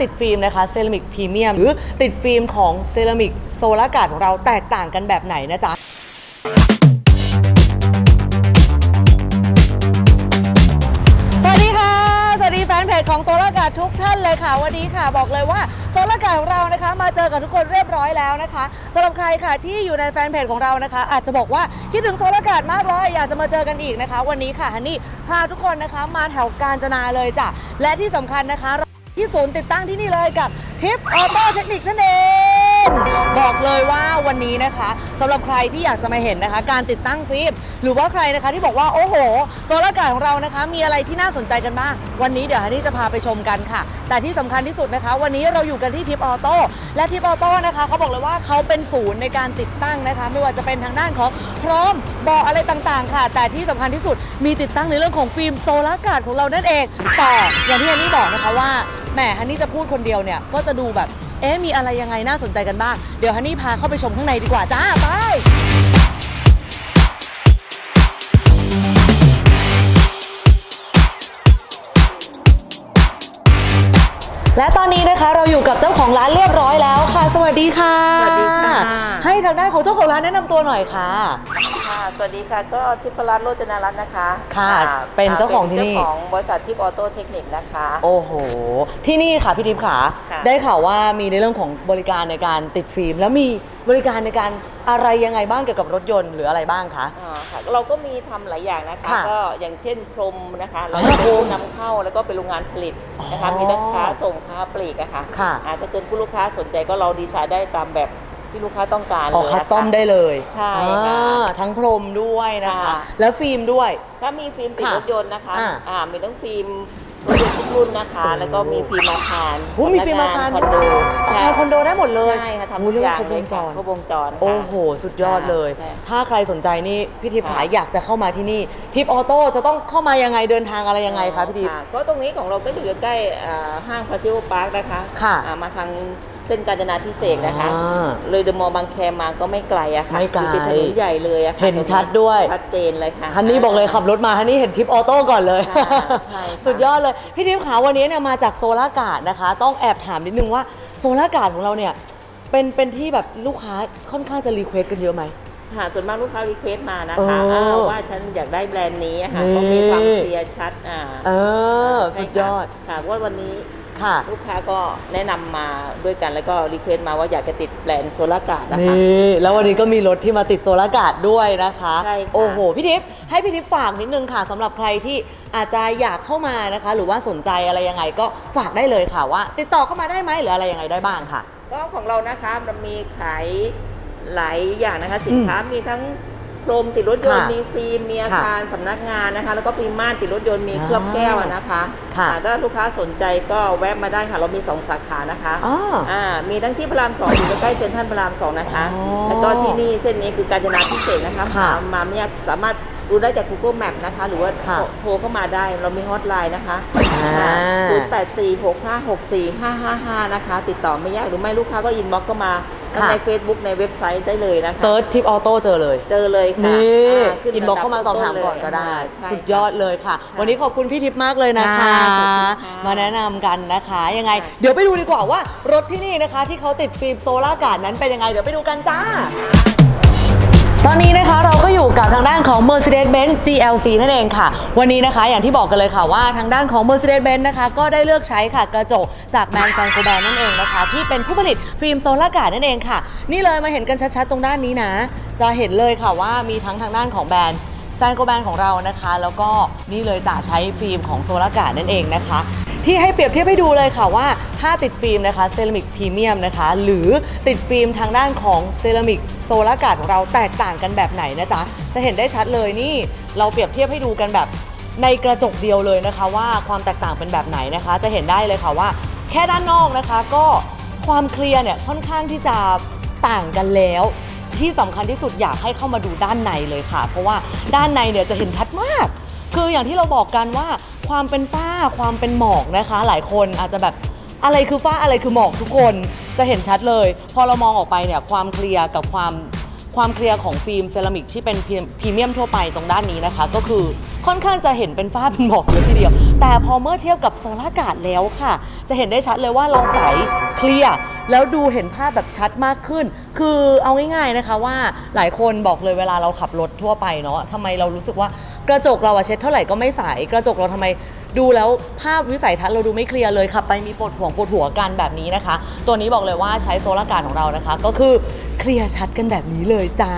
ติดฟิล์มนะคะเซรามิกพรีเมียมหรือติดฟิล์มของเซรามิกโซลาร์การ์ดของเราแตกต่างกันแบบไหนนะจ๊ะสวัสดีค่ะ สวัสดีแฟนเพจของโซลาร์การ์ดทุกท่านเลยค่ะ วันนี้ค่ะบอกเลยว่าโซลาร์การ์ดของเรานะคะ มาเจอกับทุกคนเรียบร้อยแล้วนะคะสำหรับใครค่ะที่อยู่ในแฟนเพจของเรานะคะ อาจจะบอกว่าคิดถึงโซลาร์การ์ดมากเลยอยากจะมาเจอกันอีกนะคะ วันนี้ค่ะฮันนี่พาทุกคนนะคะมาแถวกาญจนาเลยจ้ะและที่สำคัญนะคะ ที่ศูนย์ติดตั้งที่นี่เลยกับทิปออโต้เทคนิคนั่นเอง บอกเลยว่าวันนี้นะคะสำหรับใครที่อยากจะมาเห็นนะคะ การติดตั้งฟิล์มหรือว่าใครนะคะที่บอกว่าโอ้โหโซลาร์การ์ของเรานะคะ มีอะไรที่น่าสนใจกันบ้าง วันนี้เดี๋ยวฮันนี่จะพาไปชมกันค่ะ แต่ที่สำคัญที่สุดนะคะ วันนี้เราอยู่กันที่ทิปออโต้และทิปออโต้นะคะเขาบอกเลยว่าเขาเป็นศูนย์ในการติดตั้งนะคะ ไม่ว่าจะเป็นทางด้านของพร้อมเบาะอะไรต่างๆ ค่ะ แต่ที่สำคัญที่สุดมีติดตั้งในเรื่องของฟิล์มโซลาร์การ์ของเรานั่นเอง แต่อย่างที่ฮันนี่บอกนะคะว่า แหมฮันนี่จะพูดคนเดียวเนี่ยก็จะดูแบบ เอ๊ะมีอะไรยังไงน่าสนใจกันบ้าง เดี๋ยวฮันนี่พาเข้าไปชมข้างในดีกว่าจ้าไป และตอนนี้นะคะเราอยู่กับเจ้าของร้านเรียบร้อยแล้วค่ะ สวัสดีค่ะ สวัสดีค่ะ ให้ทางด้านของเจ้าของร้านแนะนำตัวหน่อยค่ะค่ะ สวัสดีค่ะ ก็ทิพรัตน์โรจนารัตน์นะคะค่ะอ่เป็นเจ้าของที่นี่ เป็นเจ้าของบริษัททิพออโต้เทคนิคนะคะ โอ้โห ที่นี่ค่ะพี่ทิพย์ขาค่ะ ได้ข่าวว่ามีในเรื่องของบริการในการติดฟิล์ม แล้วมีบริการในการอะไรยังไงบ้างเกี่ยวกับรถยนต์หรืออะไรบ้างคะ อ่าค่ะเราก็มีทำหลายอย่างนะคะ ค่ะก็อย่างเช่นพรมนะคะเราอ่าก็เป็นพรผู้มนำเข้าแล้วก็เป็นโรงงานผลิตนะคะ อ๋อมีทั้งค้าส่งค้าปลีกอะค่ะค่ะ อ่าถ้าเกิดผู้ลูกค้าสนใจก็เราดีไซน์ได้ตามแบบ ที่ลูกค้าต้องการออกเลยคัสนะตอมคะได้เลยใช่ค่ะอ่าทั้งพรมด้วยนะคะ ค่ะ แล้วฟิล์มด้วย ถ้ามีฟิล์มติดค่ะรถยนต์นะคะอ่าอ่ามีทั้งฟิล์มรถยนต์ทุกรุ่นนะคะโอ้แล้วก็มีฟิล์มอาคารโอ้มีฟิล์มอาคารคอนโดอาคารคอนโดได้หมดเลยใช่ค่ะทำโอ้ทุกเรีกอย่าว่างครบเลวยงจค่ะรครบวงจรค่ะ โอ้โห สุดยอดเลย ใช่ถ้าใครสนใจนี่พี่ทิพย์ค่ะ ขายอยากจะเข้ามาที่นี่ทิปออโต้จะต้องเข้ามายังไงเดินทางอะไรยังไงคะพี่ทิพย์ค่ะก็ตรงนี้ของเราก็อยู่ใกล้ๆอ่าห้างพาซิโอพาร์คนะคะค่ะอ่ามาทาง เส้นกาญจนาพิเศษกนะคะ อ่าเลยเดอะมอลล์บางแคมาก็ไม่ไกลอะค่ะไม่ไกลอยู่ติดถนนใหญ่เลยอะค่ะเห็นชัดด้วย ชัดเจนเลยค่ะ ฮันนี่บอกเลยขับรถมาฮันนี่เห็นทิปออโต้ก่อนเลย ค่ะใช่ค่ะ สุดยอดเลย พี่ทิพย์ขาวันนี้เนี่ยมาจากโซลาร์การ์ดนะคะ ต้องแอบถามนิดนึงว่าโซลาร์การ์ดของเราเนี่ยเป็นเป็นที่แบบลูกค้าค่อนข้างจะรีเควสกันเยอะไหม ค่ะส่วนมากลูกค้ารีเควสต์มานะเอคะออ้าวว่าฉันอยากได้แบรนด์นี้อะค่ะนี่ก็มีความเคลียร์ชัดอ่าเออ ใช่สุดยอด ค่ะค่ะว่าวันนี้ ค่ะ ลูกค้าก็แนะนำมาด้วยกันแล้วก็รีเควสต์มาว่าอยากจะติดแบรนด์โซลาร์การ์ดนะคะ นี่ แล้ววันนี้ก็มีรถที่มาติดโซลาร์การ์ดด้วยนะคะ ใช่ค่ะ โอ้โห พี่ทิพย์ให้พี่ทิพย์ฝากนิดนึงค่ะสำหรับใครที่อาจจะอยากเข้ามานะคะ หรือว่าสนใจอะไรยังไงก็ฝากได้เลยค่ะว่า ติดต่อเข้ามาได้ไหมหรืออะไรยังไงได้บ้างค่ะ ก็ของเรานะคะมันมีขายหลายอย่างนะคะ สินค้ามีทั้งพ รมติดรถยนต์ค่ะมีฟิล์มมีอาค่ะคารสำนักงานนะคะ แล้วก็มีม่านติดรถยนต์มีเคลือบแก้วอะนะคะค่ะอ่าถ้าลูกค้าสนใจก็แวะมาได้ค่ะ เรามี 2 สาขานะคะอ๋ออ่ามีทั้งที่พระรามสองอยู่ใกล้ๆเซ็นทรัลพระรามสองนะคะ อ๋อแล้วก็ที่นี่เส้นนี้คือกาญจนาพิเศษกนะคะค่ะมามาเนี่ยสามารถดูได้จาก Google Map นะคะ หรือว่าค่ะโทรเข้ามาได้เรามีฮอตไลน์นะคะอ่าศูนย์แปดสี่หกห้าหกสี่ห้าห้าห้านะคะ ติดต่อไม่ยากหรือไม่ลูกค้าก็อินบ็อกเข้ามา ทั้งค่ะ ใน Facebook ในเว็บไซต์ได้เลยนะคะเซิร์ชทิปออโต้เจอเลย เจอเลยค่ะนี่าขึ้อินบ็อกเข้ามาสอบถามก่อนก็ได้ ใช่สุดยอดเลยค่ะ วันนี้ขอบคุณพี่ทิพย์มากเลยนะคะ ค่ะขอบคุณค่ะมาแนะนำกันนะคะ ยังไง ค่ะ เดี๋ยวไปดูดีกว่าว่ารถที่นี่นะคะ ที่เขาติดฟิล์มโซลาร์การ์ดนั้นเป็นยังไง เดี๋ยวไปดูกันจ้า ตอนนี้นะคะเราก็อยู่กับทางด้านของ Mercedes-Benz GLC นั่นเองค่ะ วันนี้นะคะอย่างที่บอกกันเลยค่ะว่าทางด้านของ Mercedes-Benz นะคะ ก็ได้เลือกใช้ค่ะกระจกจากแบรนด์แซงโกแบนนั่นเองนะคะ ที่เป็นผู้ผลิตฟิล์มโซลาร์การ์ดนั่นเองค่ะ นี่เลยมาเห็นกันชัดๆตรงด้านนี้นะ จะเห็นเลยค่ะว่ามีทั้งทางด้านของแบรนด์แซงโกแบนของเรานะคะ แล้วก็นี่เลยจะใช้ฟิล์มของโซลาร์การ์ดนั่นเองนะคะ ที่ให้เปรียบเทียบให้ดูเลยค่ะว่า ถ้าติดฟิล์มนะคะเซรามิกพรีเมียมนะคะ หรือติดฟิล์มทางด้านของเซรามิกโซลาร์การ์ดของเราแตกต่างกันแบบไหนนะจ๊ะ จะเห็นได้ชัดเลยนี่ เราเปรียบเทียบให้ดูกันแบบในกระจกเดียวเลยนะคะ ว่าความแตกต่างเป็นแบบไหนนะคะ จะเห็นได้เลยค่ะว่า แค่ด้านนอกนะคะ ก็ความเคลียร์เนี่ยค่อนข้างที่จะต่างกันแล้วที่สำคัญที่สุดอยากให้เข้ามาดูด้านในเลยค่ะ เพราะว่าด้านในเนี่ยจะเห็นชัดมาก คืออย่างที่เราบอกกันว่า ความเป็นฝ้าความเป็นหมอกนะคะ หลายคนอาจจะแบบอะไรคือฝ้าอะไรคือหมอกทุกคนจะเห็นชัดเลย พอเรามองออกไปเนี่ยความเคลียร์กับความความเคลียร์ของฟิล์มเซรามิกที่เป็นพรีเมียมทั่วไปตรงด้านนี้นะคะ ก็คือค่อนข้างจะเห็นเป็นฝ้าเป็นหมอกเลยทีเดียว แต่พอเมื่อเทียบกับโซลาร์การ์ดแล้วค่ะ จะเห็นได้ชัดเลยว่าเราใสเคลียร์แล้วดูเห็นภาพแบบชัดมากขึ้น คือเอาง่ายๆนะคะว่าหลายคนบอกเลยเวลาเราขับรถทั่วไปเนาะทำไมเรารู้สึกว่า กระจกเราอะเช็ดเท่าไหร่ก็ไม่ใสกระจกเราทำไมดูแล้วภาพวิสัยทัศน์เราดูไม่เคลียร์เลยขับไปมีปวดหัวปวดหัวกันแบบนี้นะคะ ตัวนี้บอกเลยว่าใช้โซลาร์การ์ดของเรานะคะ ก็คือเคลียร์ชัดกันแบบนี้เลยจ้า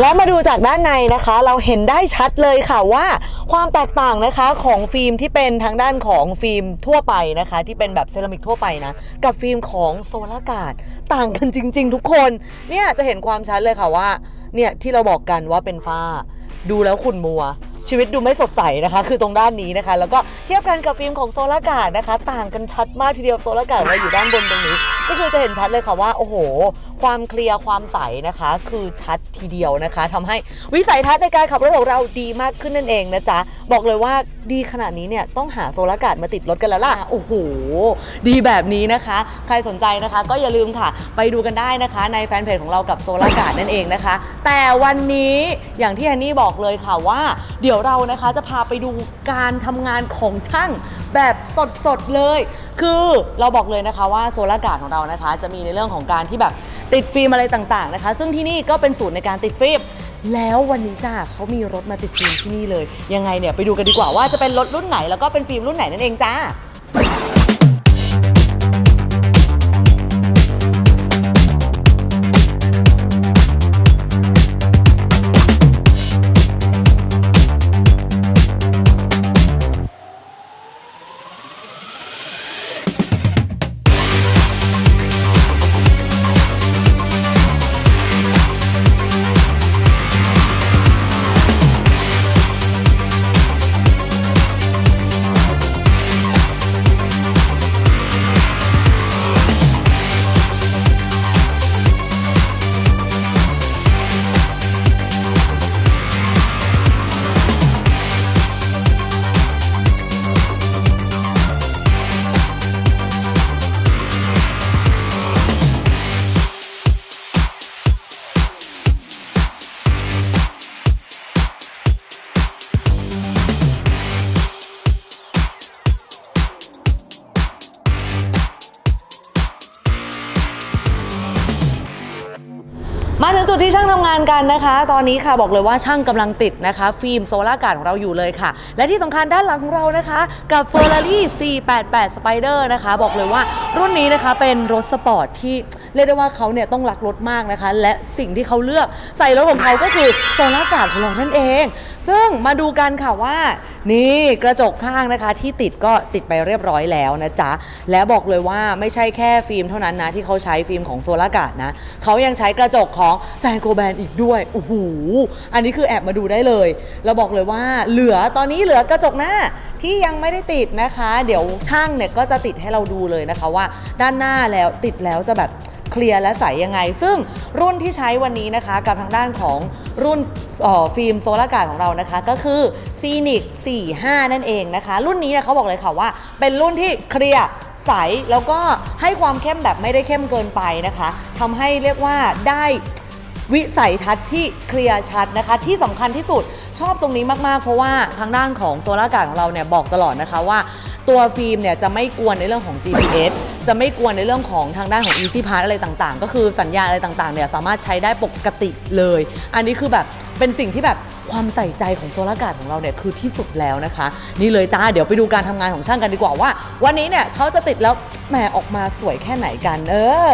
แล้วมาดูจากด้านในนะคะ เราเห็นได้ชัดเลยค่ะว่าความแตกต่างนะคะของฟิล์มที่เป็นทางด้านของฟิล์มทั่วไปนะคะ ที่เป็นแบบเซรามิกทั่วไปนะ กับฟิล์มของโซลาร์การ์ดต่างกันจริง ๆ ทุกคนเนี่ยจะเห็นความชัดเลยค่ะว่าเนี่ยที่เราบอกกันว่าเป็นฝ้า ดูแล้วขุ่นมัว ชีวิตดูไม่สดใสนะคะ คือตรงด้านนี้นะคะ แล้วก็เทียบกันกับฟิล์มของโซลาร์การ์ดนะคะ ต่างกันชัดมากทีเดียวโซลาร์การ์ดเราอยู่ด้านบนตรงนี้ ก็คือจะเห็นชัดเลยค่ะว่า โอ้โห ความเคลียร์ความใสนะคะ คือชัดทีเดียวนะคะทำให้วิสัยทัศน์ในการขับรถของเราดีมากขึ้นนั่นเองนะจ๊ะ บอกเลยว่าดีขนาดนี้เนี่ยต้องหาโซลาร์การ์ดมาติดรถกันแล้วล่ะ โอ้โห ดีแบบนี้นะคะ ใครสนใจนะคะ ก็อย่าลืมค่ะ ไปดูกันได้นะคะ ในแฟนเพจของเรากับโซลาร์การ์ดนั่นเองนะคะ แต่วันนี้อย่างที่แอนนี่บอกเลยค่ะว่า เดี๋ยวเรานะคะจะพาไปดูการทำงานของช่างแบบสดๆเลย คือเราบอกเลยนะคะว่าโซลาร์การ์ดของเรานะคะ จะมีในเรื่องของการที่แบบติดฟิล์มอะไรต่างๆนะคะ ซึ่งที่นี่ก็เป็นศูนย์ในการติดฟิล์มแล้ววันนี้จ้าเขามีรถมาติดฟิล์มที่นี่เลย ยังไงเนี่ยไปดูกันดีกว่าว่าจะเป็นรถรุ่นไหนแล้วก็เป็นฟิล์มรุ่นไหนนั่นเองจ้า ถึงจุดที่ช่างทำงานกันนะคะ ตอนนี้ค่ะบอกเลยว่าช่างกำลังติดนะคะ ฟิล์มโซลาร์การของเราอยู่เลยค่ะ และที่สำคัญด้านหลังของเรานะคะ กับ Ferrari 488 Spider นะคะ บอกเลยว่ารุ่นนี้นะคะเป็นรถสปอร์ตที่เรียกได้ว่าเขาเนี่ยต้องรักรถมากนะคะ และสิ่งที่เขาเลือกใส่รถของเขาก็คือโซลาร์การของเรานั่นเอง ซึ่งมาดูกันค่ะว่า นี่กระจกข้างนะคะที่ติดก็ติดไปเรียบร้อยแล้วนะจ๊ะ และบอกเลยว่าไม่ใช่แค่ฟิล์มเท่านั้นนะที่เขาใช้ฟิล์มของโซลากาดนะเขายังใช้กระจกของแซนโกแบนอีกด้วยโอ้โหอันนี้คือแอบมาดูได้เลยเราบอกเลยว่าเหลือตอนนี้เหลือกระจกหน้าที่ยังไม่ได้ติดนะคะ เดี๋ยวช่างเนี่ยก็จะติดให้เราดูเลยนะคะว่าด้านหน้าแล้วติดแล้วจะแบบ เคลียร์และใสยังไง ซึ่งรุ่นที่ใช้วันนี้นะคะกับทางด้านของรุ่นฟิล์มโซลาร์การ์ดของเรานะคะ ก็คือ Scenic 45 นั่นเองนะคะ รุ่นนี้เเขาบอกเลยค่ะว่า เป็นรุ่นที่เคลียร์ใสแล้วก็ให้ความเข้มแบบไม่ได้เข้มเกินไปนะคะทำให้เรียกว่าได้วิสัยทัศน์ที่เคลียร์ชัดนะคะ ที่สำคัญที่สุดชอบตรงนี้มาก ๆ เพราะว่าทางด้านของโซลาร์การ์ดของเราเนี่ยบอกตลอดนะคะว่า ตัวฟิล์มเนี่ยจะไม่กวนในเรื่องของ GPS จะไม่กวนในเรื่องของทางด้านของ Easy Pass อะไรต่างๆ ก็คือสัญญาณอะไรต่างๆเนี่ยสามารถใช้ได้ปกติเลย อันนี้คือแบบเป็นสิ่งที่แบบความใส่ใจของโซลาร์การ์ดของเราเนี่ยคือที่สุดแล้วนะคะ นี่เลยจ้าเดี๋ยวไปดูการทำงานของช่างกันดีกว่าว่า วันนี้เนี่ยเขาจะติดแล้วแหมออกมาสวยแค่ไหนกันเออ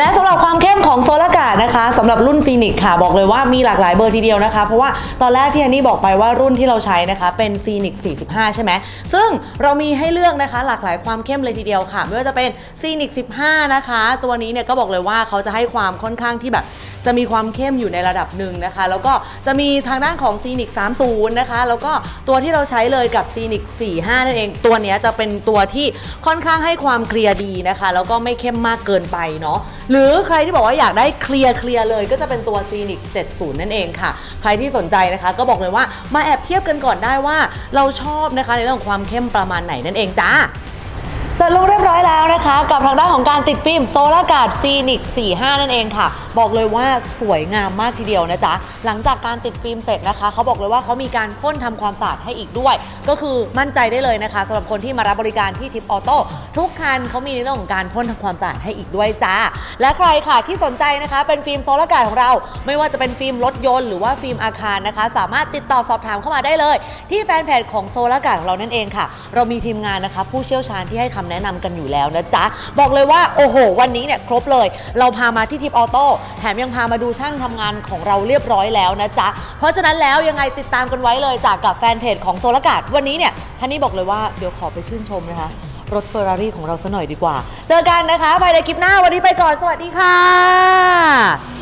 และสำหรับความเข้มของโซลาการ์ดนะคะสำหรับรุ่นซีนิกค่ะบอกเลยว่ามีหลากหลายเบอร์ทีเดียวนะคะ เพราะว่าตอนแรกที่อันนี้บอกไปว่ารุ่นที่เราใช้นะคะเป็นซีนิก45 ใช่ไหมซึ่งเรามีให้เลือกนะคะหลากหลายความเข้มเลยทีเดียวค่ะ ไม่ว่าจะเป็นซีนิก15 นะคะ ตัวนี้เนี่ยก็บอกเลยว่าเขาจะให้ความค่อนข้างที่แบบ จะมีความเข้มอยู่ในระดับหนึ่งนะคะ แล้วก็จะมีทางด้านของ Scenic 30 นะคะ แล้วก็ตัวที่เราใช้เลยกับ Scenic 45 นั่นเอง ตัวนี้จะเป็นตัวที่ค่อนข้างให้ความเคลียร์ดีนะคะ แล้วก็ไม่เข้มมากเกินไปเนาะหรือใครที่บอกว่าอยากได้เคลียร์เคลียร์เลยก็จะเป็นตัว Scenic 70 นั่นเองค่ะ ใครที่สนใจนะคะก็บอกเลยว่ามาแอบเทียบกันก่อนได้ว่าเราชอบนะคะในเรื่องของความเข้มประมาณไหนนั่นเองจ้าสรุปเรียบร้อยแล้วนะคะ กับทางด้านของการติดฟิล์มโซลาร์การ์ดซีนิก45 นั่นเองค่ะบอกเลยว่าสวยงามมากทีเดียวนะจ๊ะ หลังจากการติดฟิล์มเสร็จนะคะ เขาบอกเลยว่าเขามีการพ่นทำความสะอาดให้อีกด้วย ก็คือมั่นใจได้เลยนะคะสำหรับคนที่มารับบริการที่ทิปออโต้ทุกคันเขามีในเรื่องของการพ่นทำความสะอาดให้อีกด้วยจ้า และใครค่ะที่สนใจนะคะเป็นฟิล์มโซลาร์การ์ดของเรา ไม่ว่าจะเป็นฟิล์มรถยนต์หรือว่าฟิล์มอาคารนะคะ สามารถติดต่อสอบถามเข้ามาได้เลย ที่แฟนเพจของโซลาร์การ์ดของเรานั่นเองค่ะ เรามีทีมงานนะคะ ผู้เชี่ยวชาญที่ให้คำแนะนำกันอยู่แล้วนะจ๊ะบอกเลยว่าโอ้โห วันนี้เนี่ยครบเลย เราพามาที่ทิปออโต้แถมยังพามาดูช่างทำงานของเราเรียบร้อยแล้วนะจ๊ะ เพราะฉะนั้นแล้วยังไงติดตามกันไว้เลยจากกับแฟนเพจของโซลากาดวันนี้เนี่ยท่านนี้บอกเลยว่าเดี๋ยวขอไปชื่นชมนะคะ รถเฟอร์รารี่ของเราซะหน่อยดีกว่า เจอกันนะคะภายในคลิปหน้าวันนี้ไปก่อนสวัสดีค่ะ